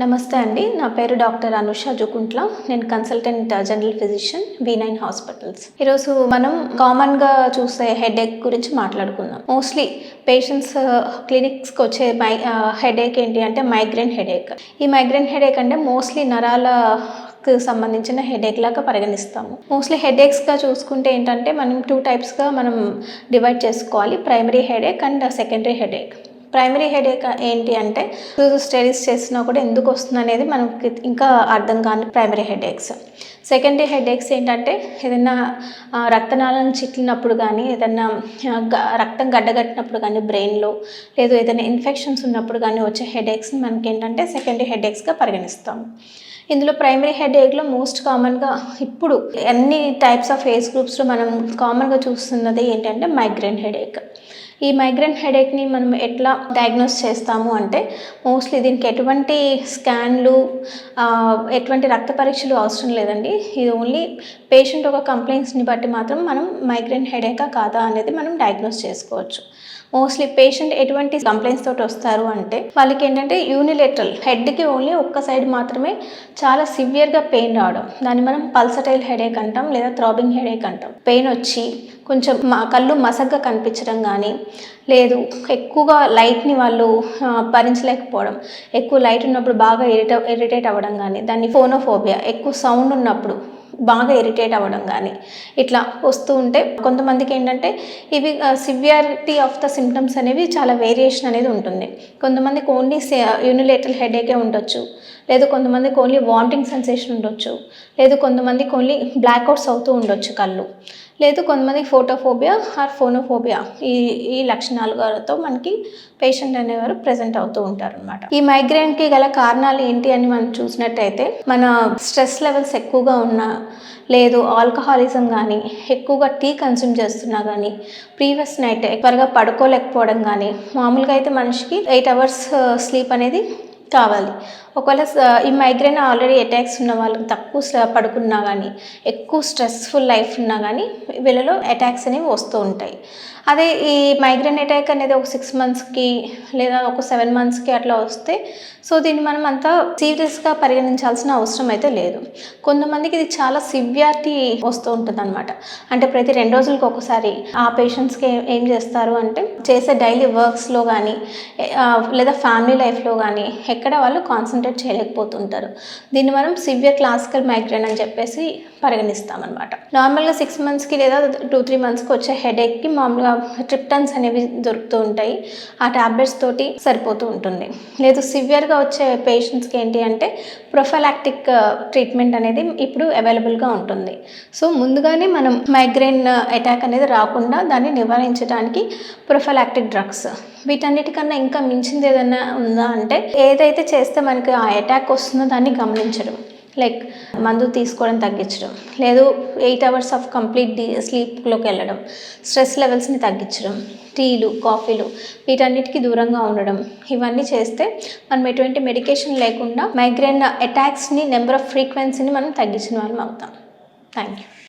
నమస్తే అండి. నా పేరు డాక్టర్ అనుష జుకుంట్ల. నేను consultant general physician V nine hospitals. ఈరోజు మనం కామన్గా చూసే హెడేక్ గురించి మాట్లాడుకుందాం. మోస్ట్లీ పేషెంట్స్ క్లినిక్స్కి వచ్చే మై హెడేక్ ఏంటి అంటే మైగ్రేన్ హెడేక్. ఈ మైగ్రేన్ హెడేక్ అంటే మోస్ట్లీ నరాల కి సంబంధించిన హెడేక్ లాగా పరిగణిస్తాము. మోస్ట్లీ హెడేక్స్గా చూసుకుంటే ఏంటంటే మనం టూ టైప్స్గా మనం డివైడ్ చేసుకోవాలి. Primary headache and secondary headache. Primary headache ఏంటి అంటే స్టడీస్ చేసినా కూడా ఎందుకు వస్తుంది అనేది మనకి ఇంకా అర్థం కాని ప్రైమరీ హెడేక్స్ సెకండరీ హెడేక్స్ ఏంటంటే ఏదైనా రక్తనాళాలను చిట్లినప్పుడు కానీ ఏదైనా రక్తం గడ్డగట్టినప్పుడు కానీ బ్రెయిన్లో లేదు ఏదైనా ఇన్ఫెక్షన్స్ ఉన్నప్పుడు కానీ వచ్చే హెడేక్స్ని మనకి ఏంటంటే సెకండరీ హెడేక్స్గా పరిగణిస్తాము. ఇందులో ప్రైమరీ హెడేక్లో మోస్ట్ కామన్గా ఇప్పుడు అన్ని టైప్స్ ఆఫ్ ఏజ్ గ్రూప్స్లో మనం కామన్గా చూస్తున్నది ఏంటంటే మైగ్రేన్ హెడేక్ ఈ మైగ్రేన్ హెడేక్ని మనం ఎట్లా డయాగ్నోస్ చేస్తాము అంటే మోస్ట్లీ దీనికి ఎటువంటి స్కాన్లు ఎటువంటి రక్త పరీక్షలు అవసరం లేదండి. ఇది ఓన్లీ పేషెంట్ ఒక కంప్లైంట్స్ని బట్టి మాత్రం మనం మైగ్రేన్ హెడేకా కాదా అనేది మనం డయాగ్నోస్ చేసుకోవచ్చు. మోస్ట్లీ పేషెంట్ ఎటువంటి కంప్లైంట్స్ తోటి వస్తారు అంటే వాళ్ళకి ఏంటంటే యూనిలేటరల్ హెడ్కి ఓన్లీ ఒక్క సైడ్ మాత్రమే చాలా సివియర్గా పెయిన్ రావడం. దాన్ని మనం పల్సటైల్ హెడేక్ అంటాం లేదా థ్రాబింగ్ హెడేక్ అంటాం. పెయిన్ వచ్చి కొంచెం మా కళ్ళు మసగ్గా కనిపించడం కానీ లేదు ఎక్కువగా లైట్ని వాళ్ళు భరించలేకపోవడం ఎక్కువ లైట్ ఉన్నప్పుడు బాగా ఇరిట ఇరిటేట్ అవ్వడం కానీ దాన్ని ఫోనోఫోబియా ఎక్కువ సౌండ్ ఉన్నప్పుడు బాగా ఇరిటేట్ అవ్వడం కానీ ఇట్లా వస్తూ ఉంటే కొంతమందికి ఏంటంటే ఇవి సివియారిటీ ఆఫ్ ద సిమ్టమ్స్ అనేవి చాలా వేరియేషన్ అనేది ఉంటుంది. కొంతమందికి ఓన్లీ యూనిలేటల్ హెడేకే ఉండొచ్చు లేదు కొంతమందికి ఓన్లీ వామిటింగ్ సెన్సేషన్ ఉండొచ్చు లేదు కొంతమందికి ఓన్లీ బ్లాక్అవుట్స్ అవుతూ ఉండొచ్చు కళ్ళు. లేదు కొంతమంది ఫోటోఫోబియా ఆర్ ఫోనోఫోబియా. ఈ ఈ లక్షణాలతో మనకి పేషెంట్ అనేవారు ప్రజెంట్ అవుతూ ఉంటారు అనమాట ఈ మైగ్రేన్కి గల కారణాలు ఏంటి అని మనం చూసినట్టయితే మన స్ట్రెస్ లెవెల్స్ ఎక్కువగా ఉన్నా లేదు ఆల్కహాలిజం కానీ ఎక్కువగా టీ కన్స్యూమ్ చేస్తున్నా కానీ ప్రీవియస్ నైట్ త్వరగా పడుకోలేకపోవడం కానీ మామూలుగా అయితే మనిషికి ఎయిట్ అవర్స్ స్లీప్ అనేది కావాలి. ఒకవేళ ఈ మైగ్రేన్ ఆల్రెడీ అటాక్స్ ఉన్న వాళ్ళకి తక్కువ పడుకున్నా కానీ ఎక్కువ స్ట్రెస్ఫుల్ లైఫ్ ఉన్నా కానీ వీళ్ళలో అటాక్స్ అనేవి వస్తూ ఉంటాయి. అదే ఈ మైగ్రేన్ అటాక్ అనేది ఒక సిక్స్ మంత్స్కి లేదా ఒక సెవెన్ మంత్స్కి అట్లా వస్తే సో దీన్ని మనం అంత సీరియస్గా పరిగణించాల్సిన అవసరం అయితే లేదు. కొంతమందికి ఇది చాలా సివియారిటీ వస్తూ ఉంటుంది అనమాట అంటే ప్రతి రెండు రోజులకి ఒకసారి ఆ పేషెంట్స్కి ఏం చేస్తారు అంటే చేసే డైలీ వర్క్స్లో కానీ లేదా ఫ్యామిలీ లైఫ్లో కానీ ఎక్కడ వాళ్ళు కాన్సన్ట్రేట్ చేయలేకపోతుంటారు. దీన్ని మనం సివియర్ క్లాసికల్ మైగ్రేన్ అని చెప్పేసి పరిగణిస్తామన్నమాట. నార్మల్గా సిక్స్ మంత్స్కి లేదా టూ త్రీ మంత్స్కి వచ్చే హెడేక్కి మామూలుగా ట్రిప్టన్స్ అనేవి దొరుకుతూ ఉంటాయి. ఆ ట్యాబ్లెట్స్ తోటి సరిపోతూ ఉంటుంది. లేదు సివియర్గా వచ్చే పేషెంట్స్కి ఏంటి అంటే ప్రొఫలాక్టిక్ ట్రీట్మెంట్ అనేది ఇప్పుడు అవైలబుల్గా ఉంటుంది. సో ముందుగానే మనం మైగ్రేన్ అటాక్ అనేది రాకుండా దాన్ని నివారించడానికి ప్రొఫలాక్టిక్ డ్రగ్స్ వీటన్నిటికన్నా ఇంకా మించింది ఏదైనా ఉందా అంటే ఏదైతే చేస్తే మనకి ఆ అటాక్ వస్తుందో దాన్ని గమనించడం. లైక్ మందు తీసుకోవడం తగ్గించడం. లేదు eight hours of complete deep స్లీప్లోకి వెళ్ళడం. స్ట్రెస్ లెవెల్స్ని తగ్గించడం. టీలు కాఫీలు వీటన్నిటికీ దూరంగా ఉండడం. ఇవన్నీ చేస్తే మనం ఎటువంటి మెడికేషన్ లేకుండా మైగ్రేన్ అటాక్స్ని నెంబర్ ఆఫ్ ఫ్రీక్వెన్సీని మనం తగ్గించిన వాళ్ళం అవుతాం. Thank you